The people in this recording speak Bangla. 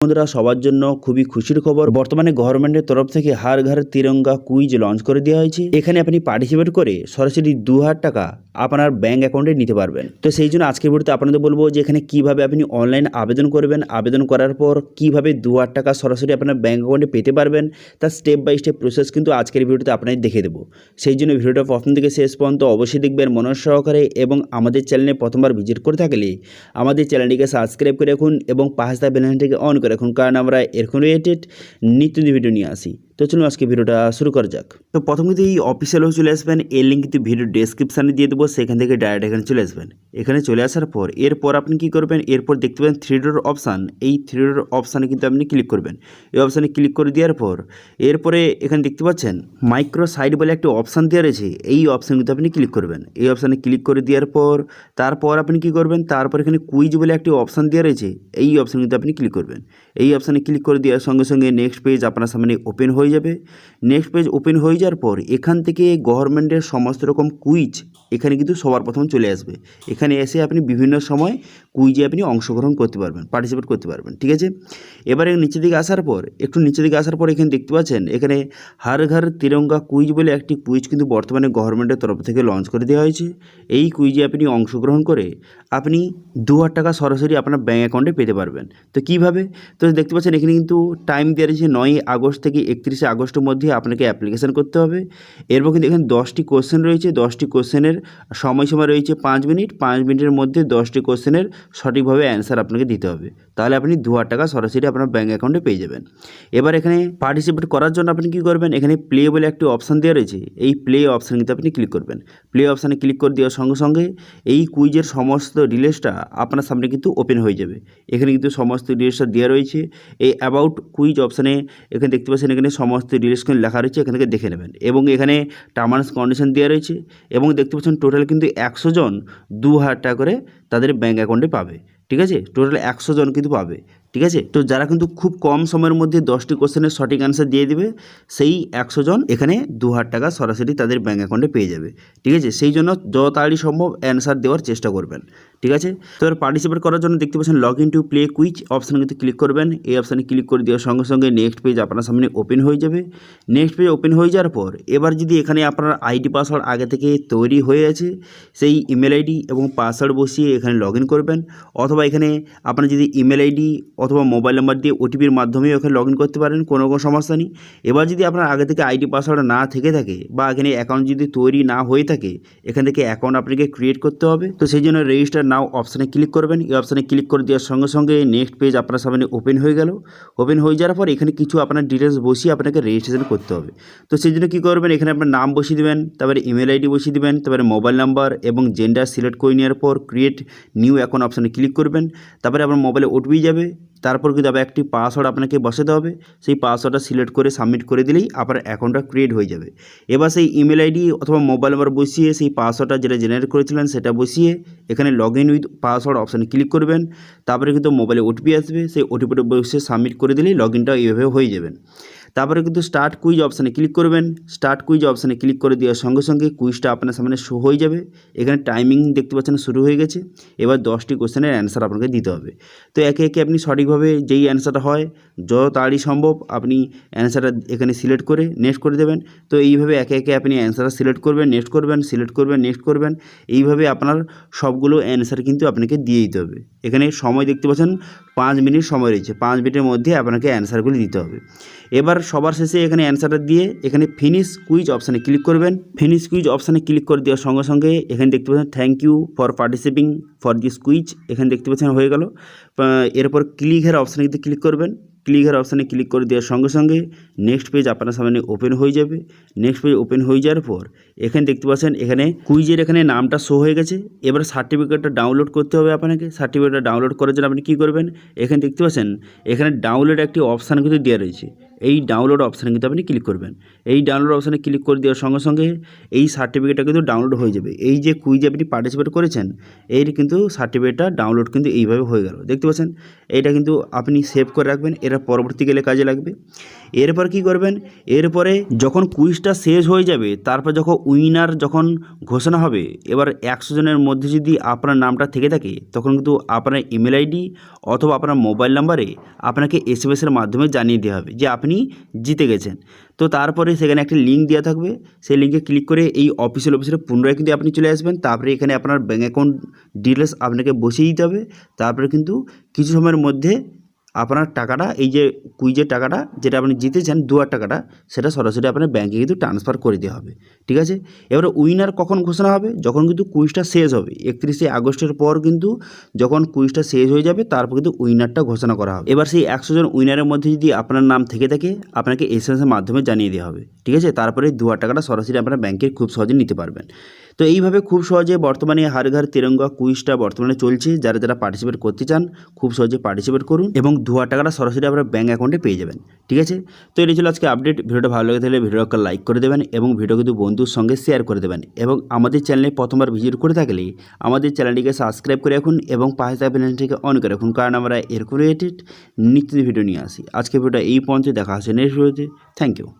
বন্ধুরা, সবার জন্য খুবই খুশির খবর। বর্তমানে গভর্নমেন্টের তরফ থেকে হার ঘর তিরঙ্গা কুইজ লঞ্চ করে দেওয়া হয়েছে। এখানে আপনি পার্টিসিপেট করে সরাসরি দু হাজার টাকা আপনার ব্যাঙ্ক অ্যাকাউন্টে নিতে পারবেন। তো সেই জন্য আজকের ভিডিওতে আপনাদের বলব যে এখানে কীভাবে আপনি অনলাইন আবেদন করবেন। আবেদন করার পর কীভাবে দু হাজার টাকা সরাসরি আপনার ব্যাঙ্ক অ্যাকাউন্টে পেতে পারবেন। তার স্টেপ বাই স্টেপ প্রসেস কিন্তু আজকের ভিডিওতে আপনাদের দেখে দেবো। সেই জন্য ভিডিওটা প্রথম থেকে শেষ পর্যন্ত অবশ্যই দেখবেন মনোজ সহকারে এবং আমাদের চ্যানেলে প্রথমবার ভিজিট করে থাকলে আমাদের চ্যানেলটিকে সাবস্ক্রাইব করে রাখুন এবং পাঁচটা বেলানটিকে অন করে রাখুন কারণ আমরা এরকম রিলেটেড নিত্য ভিডিও নিয়ে আসি। তো চলুন আজকে ভিডিওটা শুরু করা যাক। তো প্রথম এই অফিসিয়াল হয়ে চলে আসবেন, এর লিঙ্ক কিন্তু ভিডিও ডেসক্রিপশানে দিয়ে দেবো, সেখান থেকে ডাইরেক্ট এখানে চলে আসবেন। এখানে চলে আসার পর, এরপর আপনি কি করবেন, এরপর দেখতে পাবেন থ্রি ডোর অপশান এই থ্রি ডোর অপশানে কিন্তু আপনি ক্লিক করবেন। এই অপশানে ক্লিক করে দেওয়ার পর, এরপরে এখানে দেখতে পাচ্ছেন মাইক্রো সাইড বলে একটা অপশান দেওয়া রয়েছে, এই অপশানে কিন্তু আপনি ক্লিক করবেন। এই অপশানে ক্লিক করে দেওয়ার পর, তারপর আপনি কি করবেন, তারপর এখানে কুইজ বলে একটি অপশান দেওয়া রয়েছে, এই অপশানে কিন্তু আপনি ক্লিক করবেন। এই অপশানে ক্লিক করে দেওয়ার সঙ্গে সঙ্গে নেক্সট পেজ আপনার সামনে ওপেন হয়ে যাবে। নেক্সট পেজ ওপেন হয়ে যাওয়ার পর এখান থেকে গভর্নমেন্টের সমস্ত রকম কুইজ এখানে কিন্তু সবার প্রথম চলে আসবে। এখানে এসে আপনি বিভিন্ন সময় কুইজে আপনি অংশগ্রহণ করতে পারবেন পার্টিসিপেট করতে পারবেন, ঠিক আছে? এবারে নিচের দিকে আসার পর, একটু নিচের দিকে আসার পর এখানে দেখতে পাচ্ছেন, এখানে হার ঘর তিরঙ্গা কুইজ বলে একটি কুইজ কিন্তু বর্তমানে গভর্নমেন্টের তরফ থেকে লঞ্চ করে দেওয়া হয়েছে। এই কুইজে আপনি অংশগ্রহণ করে আপনি দু হাজার টাকা সরাসরি আপনার ব্যাঙ্ক অ্যাকাউন্টে পেতে পারবেন। তো কীভাবে? তো দেখতে পাচ্ছেন এখানে কিন্তু টাইম দেওয়া রয়েছে নয়ই আগস্ট থেকে একত্রিশে আগস্টের মধ্যে আপনাকে অ্যাপ্লিকেশান করতে হবে। এরপর কিন্তু এখানে দশটি কোশ্চেন রয়েছে। দশটি কোশ্চেনের সময়সীমা রয়েছে পাঁচ মিনিট। পাঁচ মিনিটের মধ্যে দশটি কোশ্চেনের সঠিকভাবে অ্যান্সার আপনাকে দিতে হবে। তাহলে আপনি দু হাজার টাকা সরাসরি আপনার ব্যাঙ্ক অ্যাকাউন্টে পেয়ে যাবেন। এবার এখানে পার্টিসিপেট করার জন্য আপনি কী করবেন? এখানে প্লে বলে একটি অপশান দেওয়া রয়েছে। এই প্লে অপশান কিন্তু আপনি ক্লিক করবেন। প্লে অপশানে ক্লিক করে দেওয়ার সঙ্গে সঙ্গে এই কুইজের সমস্ত ডিটেলসটা আপনার সামনে কিন্তু ওপেন হয়ে যাবে। এখানে কিন্তু সমস্ত ডিটেলসটা দেওয়া রয়েছে। এই অ্যাবাউট কুইজ অপশানে এখানে দেখতে পাচ্ছেন এখানে সমস্ত কিন্তু লেখা রয়েছে, এখান থেকে দেখে নেবেন। এবং এখানে টার্মান্স কন্ডিশন দেওয়া রয়েছে এবং দেখতে পাচ্ছেন টোটাল কিন্তু একশো জন দু হাজার টাকা করে তাদের ব্যাঙ্ক অ্যাকাউন্টে পাবে। ঠিক আছে? টোটাল একশো জন কিন্তু পাবে। ঠিক আছে? তো যারা কিন্তু খুব কম সময়ের মধ্যে দশটি কোশ্চেনের সঠিক অ্যান্সার দিয়ে দেবে, সেই একশো জন এখানে দু হাজার টাকা সরাসরি তাদের ব্যাঙ্ক অ্যাকাউন্টে পেয়ে যাবে। ঠিক আছে? সেই জন্য যত তাড়াতাড়ি সম্ভব অ্যান্সার দেওয়ার চেষ্টা করবেন। ঠিক আছে? তো এবার পার্টিসিপেট করার জন্য দেখতে পাচ্ছেন log in to play quiz অপশানে কিন্তু ক্লিক করবেন। এই অপশানে ক্লিক করে দেওয়ার সঙ্গে সঙ্গে নেক্সট পেজ আপনার সামনে ওপেন হয়ে যাবে। নেক্সট পেজ ওপেন হয়ে যাওয়ার পর এবার যদি এখানে আপনার আইডি পাসওয়ার্ড আগে থেকে তৈরি হয়ে আছে, সেই ইমেল আইডি এবং পাসওয়ার্ড বসিয়ে এখানে লগ করবেন। অথবা এখানে আপনার যদি ইমেল আইডি অথবা মোবাইল নাম্বার দিয়ে ওটিপির মাধ্যমেও এখানে লগ করতে পারেন, কোনো কোনো সমস্যা নেই। এবার যদি আপনার আগে থেকে আইডি পাসওয়ার্ড না থেকে থাকে বা এখানে অ্যাকাউন্ট যদি তৈরি না হয়ে থাকে, এখান থেকে অ্যাকাউন্ট আপনাকে ক্রিয়েট করতে হবে। তো সেই জন্য রেজিস্টার নাও অপশানে ক্লিক করবেন। এই অপশানে ক্লিক করে দেওয়ার সঙ্গে সঙ্গে নেক্সট পেজ আপনার সামনে ওপেন হয়ে গেল। ওপেন হয়ে যাওয়ার পর এখানে কিছু আপনার ডিটেলস বসিয়ে আপনাকে রেজিস্ট্রেশন করতে হবে। তো সেই জন্য কী করবেন? এখানে আপনার নাম বসিয়ে দেবেন, তারপরে ইমেল আইডি বসিয়ে দেবেন, তারপরে মোবাইল নাম্বার এবং জেন্ডার সিলেক্ট করে নেওয়ার পর ক্রিয়েট নিউ অ্যাকাউন্ট অপশানে ক্লিক করবেন। তারপরে আপনার মোবাইলে ওটিপি যাবে। তারপর কিন্তু আবার একটি পাসওয়ার্ড আপনাকে বসাতে হবে। সেই পাসওয়ার্ডটা সিলেক্ট করে সাবমিট করে দিলেই আপনার অ্যাকাউন্টটা ক্রিয়েট হয়ে যাবে। এবার সেই ইমেল আইডি অথবা মোবাইল নাম্বার বসিয়ে সেই পাসওয়ার্ডটা যেটা জেনারেট করেছিলেন সেটা বসিয়ে এখানে লগ ইন উইথ পাসওয়ার্ড অপশানে ক্লিক করবেন। তারপরে কিন্তু মোবাইলে ওটিপি আসবে। সেই ওটিপিটা বসিয়ে সাবমিট করে দিলেই লগ ইনটা এইভাবে হয়ে যাবেন তারপরে কিন্তু স্টার্ট কুইজ অপশানে ক্লিক করবেন। স্টার্ট কুইজ অপশানে ক্লিক করে দেওয়ার সঙ্গে সঙ্গে কুইজটা আপনার সামনে শো হয়ে যাবে। এখানে টাইমিং দেখতে পাচ্ছেন শুরু হয়ে গেছে। এবার দশটি কোশ্চেনের অ্যান্সার আপনাকে দিতে হবে। তো একে একে আপনি সঠিকভাবে যেই অ্যান্সারটা হয়, যত তাড়াতাড়ি সম্ভব আপনি অ্যান্সারটা এখানে সিলেক্ট করে নেক্সট করে দেবেন। তো এইভাবে একে একে আপনি অ্যান্সারটা সিলেক্ট করবেন নেক্সট করবেন সিলেক্ট করবেন নেক্সট করবেন। এইভাবে আপনার সবগুলো অ্যান্সার কিন্তু আপনাকে দিয়ে দিতে হবে। এখানে সময় দেখতে পাচ্ছেন, পাঁচ মিনিট সময় রয়েছে। পাঁচ মিনিটের মধ্যে আপনাকে অ্যান্সারগুলি দিতে হবে। এবার সবার শেষে এখানে অ্যান্সারটা দিয়ে এখানে ফিনিশ কুইজ অপশানে ক্লিক করবেন। ফিনিশ কুইজ অপশানে ক্লিক করে দেওয়ার সঙ্গে সঙ্গে এখানে দেখতে পাচ্ছেন thank you for participating for this quiz এখানে দেখতে পাচ্ছেন হয়ে গেল। এরপর ক্লিক হেয়ার অপশানে কিন্তু ক্লিক করবেন। ক্লিক হেয়ার অপশানে ক্লিক করে দেওয়ার সঙ্গে সঙ্গে নেক্সট পেজ আপনার সামনে ওপেন হয়ে যাবে। নেক্সট পেজ ওপেন হয়ে যাওয়ার পর এখানে দেখতে পাচ্ছেন এখানে কুইজের এখানে নামটা শো হয়ে গেছে। এবার সার্টিফিকেটটা ডাউনলোড করতে হবে আপনাকে। সার্টিফিকেটটা ডাউনলোড করার জন্য আপনি কী করবেন? এখানে দেখতে পাচ্ছেন এখানে ডাউনলোড একটি অপশান কিন্তু দেওয়া রয়েছে। এই ডাউনলোড অপশানে কিন্তু আপনি ক্লিক করবেন। এই ডাউনলোড অপশানে ক্লিক করে দেওয়ার সঙ্গে সঙ্গে এই সার্টিফিকেটটা কিন্তু ডাউনলোড হয়ে যাবে। এই যে কুইজে আপনি পার্টিসিপেট করেছেন, এর কিন্তু সার্টিফিকেটটা ডাউনলোড কিন্তু এইভাবে হয়ে গেল। দেখতে পাচ্ছেন? এইটা কিন্তু আপনি সেভ করে রাখবেন এরা পরবর্তীকালে কাজে লাগবে। এরপর কি করবেন? এরপরে যখন কুইজটা শেষ হয়ে যাবে, তারপর যখন উইনার যখন ঘোষণা হবে, এবার একশো জনের মধ্যে যদি আপনার নামটা থেকে থাকে, তখন কিন্তু আপনার ইমেল আইডি অথবা আপনার মোবাইল নাম্বারে আপনাকে এস এসের মাধ্যমে জানিয়ে দেওয়া হবে যে আপনি জিতে গেছেন। তো তারপরে সেখানে একটা লিঙ্ক দেওয়া থাকবে। সেই লিঙ্কে ক্লিক করে এই অফিসিয়াল অফিসে পুনরায় কিন্তু আপনি চলে আসবেন। তারপরে এখানে আপনার ব্যাঙ্ক অ্যাকাউন্ট ডিটেলস আপনাকে বসিয়ে দিতে হবে। তারপরে কিন্তু কিছু সময়ের মধ্যে আপনার টাকাটা, এই যে কুইজের টাকাটা, যেটা আপনি জিতেছেন দু হাজার টাকাটা, সেটা সরাসরি আপনার ব্যাঙ্কে কিন্তু ট্রান্সফার করে দেওয়া হবে, ঠিক আছে? এবারে উইনার কখন ঘোষণা হবে? যখন কিন্তু কুইজটা শেষ হবে, একত্রিশে আগস্টের পর কিন্তু যখন কুইজটা শেষ হয়ে যাবে, তারপর কিন্তু উইনারটা ঘোষণা করা হবে। এবার সেই একশো জন উইনারের মধ্যে যদি আপনার নাম থেকে থাকে, আপনাকে এস এর মাধ্যমে জানিয়ে দেওয়া হবে, ঠিক আছে? তারপরে দু হাজার টাকাটা সরাসরি আপনার ব্যাংকের খুব সহজে নিতে পারবেন। তো এইভাবে খুব সহজে বর্তমানে হার ঘর তিরঙ্গা কুইজটা বর্তমানে চলছে, যারা যারা পার্টিসিপেট করতে চান, খুব সহজে পার্টিসিপেট করুন এবং দু হাজার টাকাটা সরাসরি আপনার ব্যাঙ্ক অ্যাকাউন্টে পেয়ে যাবেন, ঠিক আছে? তো এটি ছিল আজকে আপডেট ভিডিওটা ভালো লাগে তাহলে ভিডিওটা লাইক করে দেবেন এবং ভিডিও কিন্তু বন্ধুর সঙ্গে শেয়ার করে দেবেন এবং আমাদের চ্যানেলে প্রথমবার ভিজিট করে থাকলে আমাদের চ্যানেলটিকে সাবস্ক্রাইব করে রাখুন এবং পাশে থাকা অন করে রাখুন, কারণ আমরা এরকম রিলেটেড নিত্য ভিডিও নিয়ে আসি। আজকে ভিডিওটা এই পর্যন্ত দেখা আসে নেক্সট ভিডিওতে থ্যাংক ইউ